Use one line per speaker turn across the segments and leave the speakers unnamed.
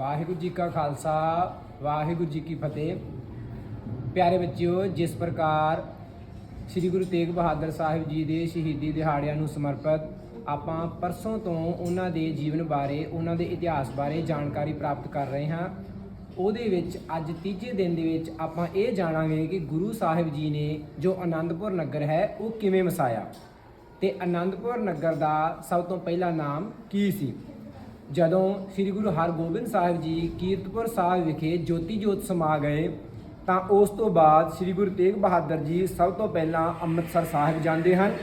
ਵਾਹਿਗੁਰੂ ਜੀ ਕਾ ਖਾਲਸਾ, ਵਾਹਿਗੁਰੂ ਜੀ ਕੀ ਫਤਿਹ। ਪਿਆਰੇ ਬੱਚਿਓ, ਜਿਸ ਪ੍ਰਕਾਰ ਸ੍ਰੀ ਗੁਰੂ ਤੇਗ ਬਹਾਦਰ ਸਾਹਿਬ ਜੀ ਦੇ ਸ਼ਹੀਦੀ ਦਿਹਾੜਿਆਂ ਨੂੰ ਸਮਰਪਿਤ ਆਪਾਂ ਪਰਸੋਂ ਤੋਂ ਉਹਨਾਂ ਦੇ ਜੀਵਨ ਬਾਰੇ, ਉਹਨਾਂ ਦੇ ਇਤਿਹਾਸ ਬਾਰੇ ਜਾਣਕਾਰੀ ਪ੍ਰਾਪਤ ਕਰ ਰਹੇ ਹਾਂ। ਉਹਦੇ ਵਿੱਚ ਅੱਜ ਤੀਜੇ ਦਿਨ ਦੇ ਵਿੱਚ ਆਪਾਂ ਇਹ ਜਾਣਾਂਗੇ ਕਿ ਗੁਰੂ ਸਾਹਿਬ ਜੀ ਨੇ ਜੋ ਆਨੰਦਪੁਰ ਨਗਰ ਹੈ, ਉਹ ਕਿਵੇਂ ਵਸਾਇਆ। ਤੇ ਆਨੰਦਪੁਰ ਨਗਰ ਦਾ ਸਭ ਤੋਂ ਪਹਿਲਾ ਨਾਮ ਕੀ ਸੀ? ਜਦੋਂ ਸ੍ਰੀ ਗੁਰੂ ਹਰਗੋਬਿੰਦ ਸਾਹਿਬ ਜੀ ਕੀਰਤਪੁਰ ਸਾਹਿਬ ਵਿਖੇ ਜੋਤੀ ਜੋਤ ਸਮਾ ਗਏ, ਤਾਂ ਉਸ ਤੋਂ ਬਾਅਦ ਸ੍ਰੀ ਗੁਰੂ ਤੇਗ ਬਹਾਦਰ ਜੀ ਸਭ ਤੋਂ ਪਹਿਲਾਂ ਅੰਮ੍ਰਿਤਸਰ ਸਾਹਿਬ ਜਾਂਦੇ ਹਨ।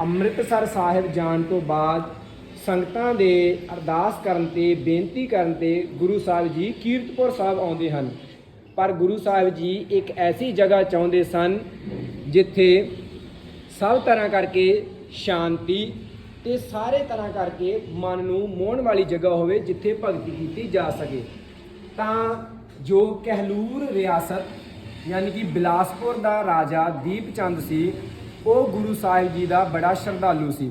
ਅੰਮ੍ਰਿਤਸਰ ਸਾਹਿਬ ਜਾਣ ਤੋਂ ਬਾਅਦ ਸੰਗਤਾਂ ਦੇ ਅਰਦਾਸ ਕਰਨ ਤੇ, ਬੇਨਤੀ ਕਰਨ ਤੇ ਗੁਰੂ ਸਾਹਿਬ ਜੀ ਕੀਰਤਪੁਰ ਸਾਹਿਬ ਆਉਂਦੇ ਹਨ। ਪਰ ਗੁਰੂ ਸਾਹਿਬ ਜੀ ਇੱਕ ਐਸੀ ਜਗ੍ਹਾ ਚਾਹੁੰਦੇ ਸਨ ਜਿੱਥੇ ਸਭ ਤਰ੍ਹਾਂ ਕਰਕੇ ਸ਼ਾਂਤੀ ਤੇ ਸਾਰੇ ਤਰ੍ਹਾਂ ਕਰਕੇ ਮਨ ਨੂੰ ਮੋਹਣ ਵਾਲੀ ਜਗ੍ਹਾ ਹੋਵੇ ਜਿੱਥੇ ਭਗਤੀ ਕੀਤੀ ਜਾ ਸਕੇ। ਤਾਂ ਜੋ ਕਹਿਲੂਰ ਰਿਆਸਤ, ਯਾਨੀ ਕਿ ਬਿਲਾਸਪੁਰ ਦਾ ਰਾਜਾ ਦੀਪਚੰਦ ਸੀ, ਉਹ ਗੁਰੂ ਸਾਹਿਬ ਜੀ ਦਾ ਬੜਾ ਸ਼ਰਧਾਲੂ ਸੀ।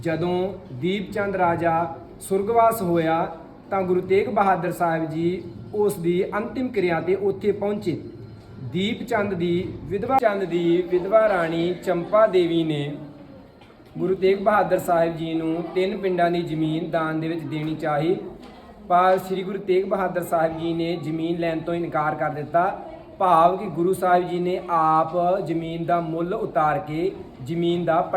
ਜਦੋਂ ਦੀਪਚੰਦ ਰਾਜਾ ਸੁਰਗਵਾਸ ਹੋਇਆ, ਤਾਂ ਗੁਰੂ ਤੇਗ ਬਹਾਦਰ ਸਾਹਿਬ ਜੀ ਉਸ ਦੀ ਅੰਤਿਮ ਕਿਰਿਆ ਤੇ ਉੱਥੇ ਪਹੁੰਚੇ। ਦੀਪਚੰਦ ਦੀ ਵਿਧਵਾ ਚੰਦ ਦੀ ਵਿਧਵਾ ਰਾਣੀ ਚੰਪਾ ਦੇਵੀ ਨੇ ਗੁਰੂ ਤੇਗ ਬਹਾਦਰ ਸਾਹਿਬ ਜੀ ਨੂੰ ਤਿੰਨ ਪਿੰਡਾਂ ਦੀ ਜ਼ਮੀਨ ਦਾਨ ਦੇ ਵਿੱਚ ਦੇਣੀ ਚਾਹੀ। ਪਰ ਸ੍ਰੀ ਗੁਰੂ ਤੇਗ ਬਹਾਦਰ ਸਾਹਿਬ ਜੀ ਨੇ ਜ਼ਮੀਨ ਲੈਣ ਤੋਂ ਇਨਕਾਰ ਕਰ ਦਿੱਤਾ। ਭਾਵ ਕਿ ਗੁਰੂ ਸਾਹਿਬ ਜੀ ਨੇ ਆਪ ਜ਼ਮੀਨ ਦਾ ਮੁੱਲ ਉਤਾਰ ਕੇ ਜ਼ਮੀਨ ਦਾ ਪੱਟ